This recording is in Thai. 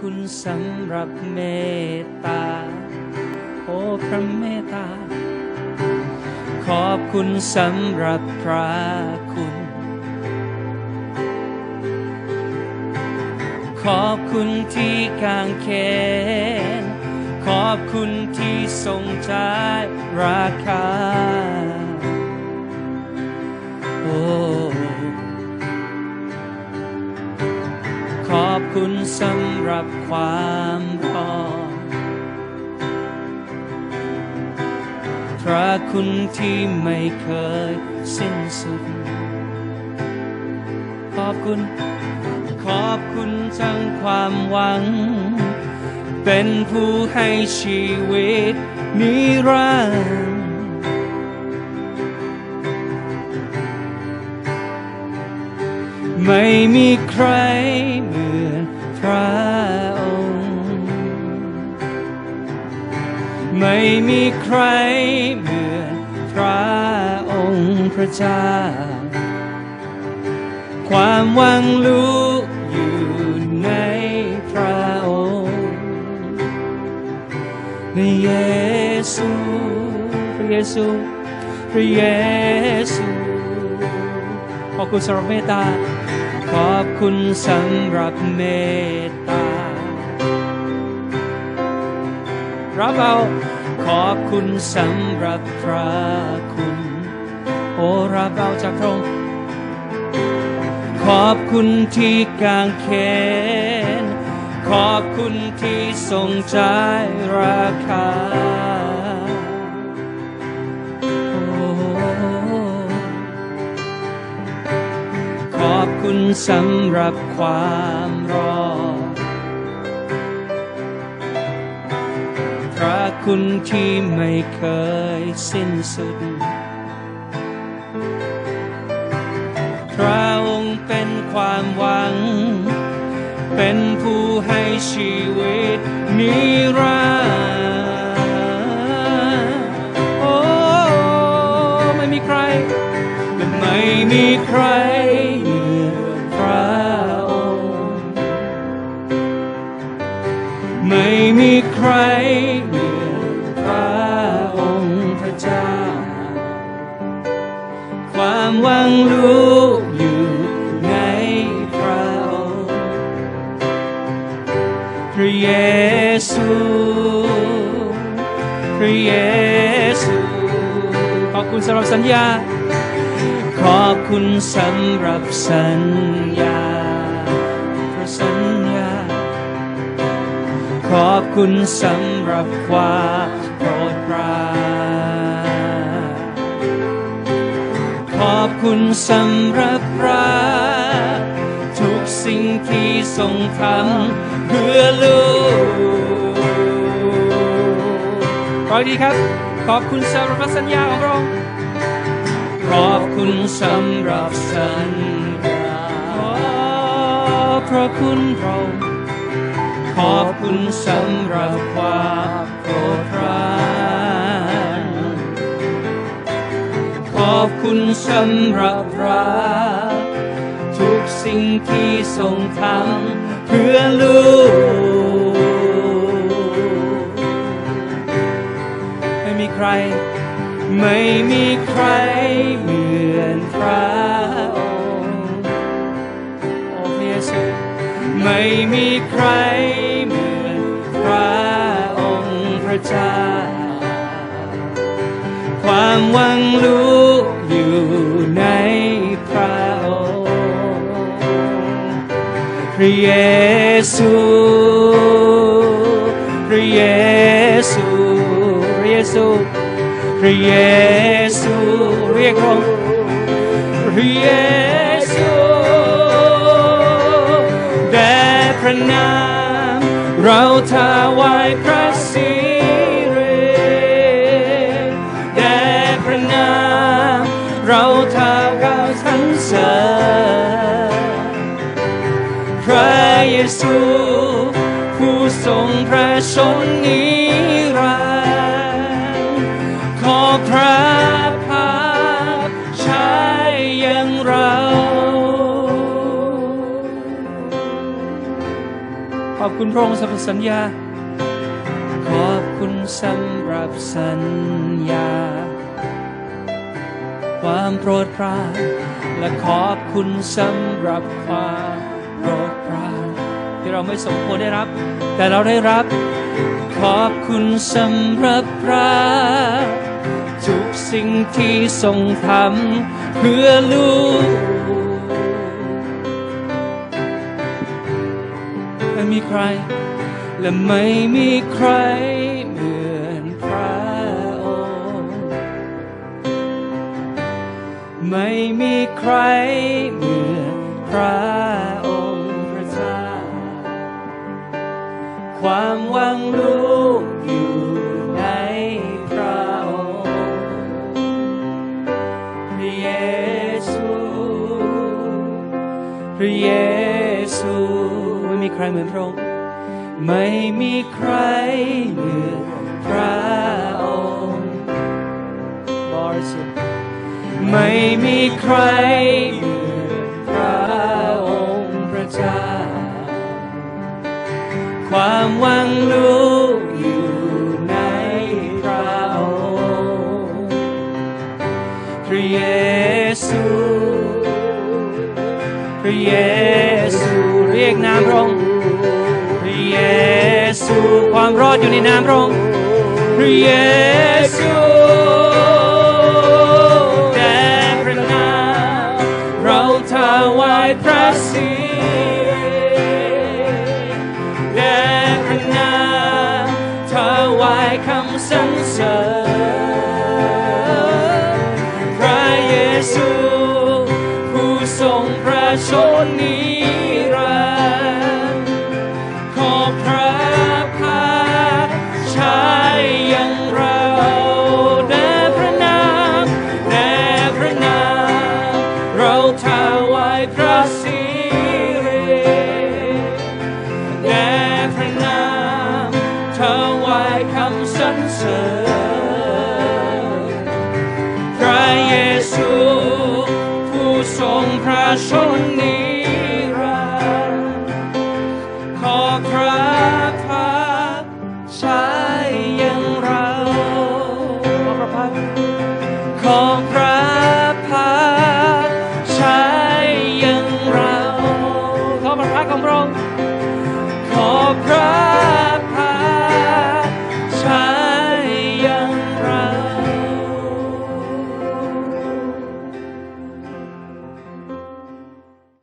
คุณสำหรับเมตตา โอ้พระเมตตา ขอบคุณสำหรับพระคุณ ขอบคุณที่กางเขนขอบคุณที่ทรงใจราคา โอ้ ขอบคุณสำหรับความรอพระคุณที่ไม่เคยสิ้นสุด ขอบคุณ ขอบคุณทั้งความหวัง เป็นผู้ให้ชีวิตนิรันดร์ ไม่มีใครเหมือนพระองค์ ไม่มีใครเหมือนพระองค์พระเจ้า ความหวังรู้อยู่ในพระองค์ ในเยซูพระเยซูพระเยซูขอบคุณสำหรับเมตตา อบคุณสำหรับเมตตา รับเอาขอบคุณสำหรับพระคุณ โอ้รับเอาจากพระองค์ขอบคุณที่กางเขนขอบคุณที่ทรงใจราคา คุณสำหรับความรอดพระคุณที่ไม่เคยสิ้นสุด พระองค์เป็นความหวัง เป็นผู้ให้ชีวิตนิรันดร์โอ้ไม่มีใคร และไม่มีใคร ไม่มีใครเหมือนพระองค์พระเจ้า ความหวังรู้อยู่ในพระองค์พระเยซูพระเยซูขอบคุณสำหรับสัญญา ขอบคุณสำหรับสัญญา ขอบคุณสำหรับความโปรดปรานขอบคุณสำหรับพระทุกสิ่งที่ทรงทำเพื่อลูกขออีครับ ขอบคุณสำหรับสัญญาของพระองค์ขอบคุณสำหรับสัญญาขอพระคุณพระองค์ ขอบคุณสำหรับความโปรดปรานขอบคุณสำหรับรักทุกสิ่งที่ทรงทำเพื่อลูก ไม่มีใคร ไม่มีใครเหมือนพระ ไม่มีใครเหมือนพระองค์พระเจ้า ความหวังรู้อยู่ในพระองค์พระเยซูพระเยซูพระเยซูพระเยซูเรียกร้องพระเย ระนามเราถวายพระสิริแด่พระนามเราถวายสรรเสรพระเยซู ผู้ทรงพระชนนิ ขอบคุณพระองค์สำหรับสัญญา ขอบคุณสำหรับสัญญา ความโปรดปรานและขอบคุณสำหรับความโปรดปรานที่เราไม่สมควรได้รับ แต่เราได้รับ ขอบคุณสำหรับพระทุกสิ่งที่ทรงทำเพื่อลูก ไม่มีใคร และไม่มีใครเหมือนพระองค์ ไม่มีใครเหมือนพระองค์พระเจ้า ความหวังลูกอยู่ในพระองค์พระเยซู พระเยซู ไม่มีใครเหมือนพระองค์ไม่มีใครเหมือนพระองค์บริสุทธิ์ไม่มีใครเหมือนพระองค์พระเจ้าความหวังลู้ เรียกนามพระองค์พระเยซูความรอดอยู่ในนามพระองค์พระเยซูแด่พระนามเราถวายพระสิแด่พระนามถวายคำสรรเสริญพระเยซูผู้ทรงพระชนนิ พ